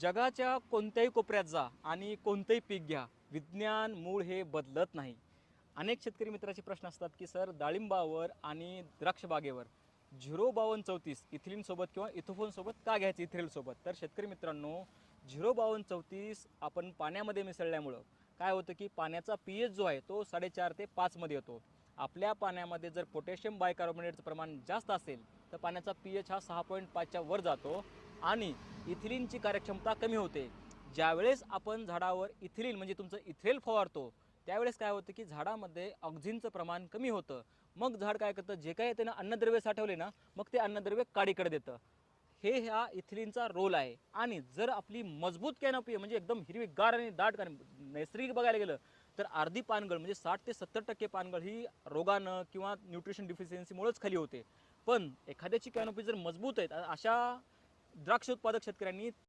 जगाच्या कोणत्याही कोपऱ्यात जा आणि कोणतंही पीक घ्या. विज्ञान मूळ हे बदलत नाही. अनेक शेतकरी मित्राचे प्रश्न असतात की सर डाळिंबावर आणि द्राक्षबागेवर झिरो बावन्न चौतीस इथिलीनसोबत किंवा इथोफोनसोबत का घ्यायचं इथिलसोबत तर शेतकरी मित्रांनो झिरो बावन्न चौतीस आपण पाण्यामध्ये मिसळल्यामुळं काय होतं की पाण्याचा पी एच जो आहे तो साडेचार ते पाचमध्ये येतो. आपल्या पाण्यामध्ये जर पोटॅशियम बायकार्बोनेटचं प्रमाण जास्त असेल तर पाण्याचा पी एच हा सहा पॉईंट पाचच्या वर जातो आणि इथिलीनची कार्यक्षमता कमी होते. ज्यावेळेस आपण झाडावर इथिलीन म्हणजे तुमचं इथेल फवारतो त्यावेळेस काय होतं की झाडामध्ये ऑक्झिनचं प्रमाण कमी होतं. मग झाड काय करतं जे काही त्यानं अन्नद्रव्य साठवले ना मग ते अन्नद्रव्य काडीकडे देतं. हे ह्या इथिलीनचा रोल आहे. आणि जर आपली मजबूत कॅनोपी म्हणजे एकदम हिरवीगार आणि दाट कारण नैसर्गिक बघायला गेलं तर अर्धी पानगळ म्हणजे साठ ते सत्तर टक्के पानगळ ही रोगानं किंवा न्यूट्रिशन डिफिशियन्सीमुळेच खाली होते. पण एखाद्याची कॅनोपी जर मजबूत आहे अशा द्राक्ष उत्पादक शेतकऱ्यांनी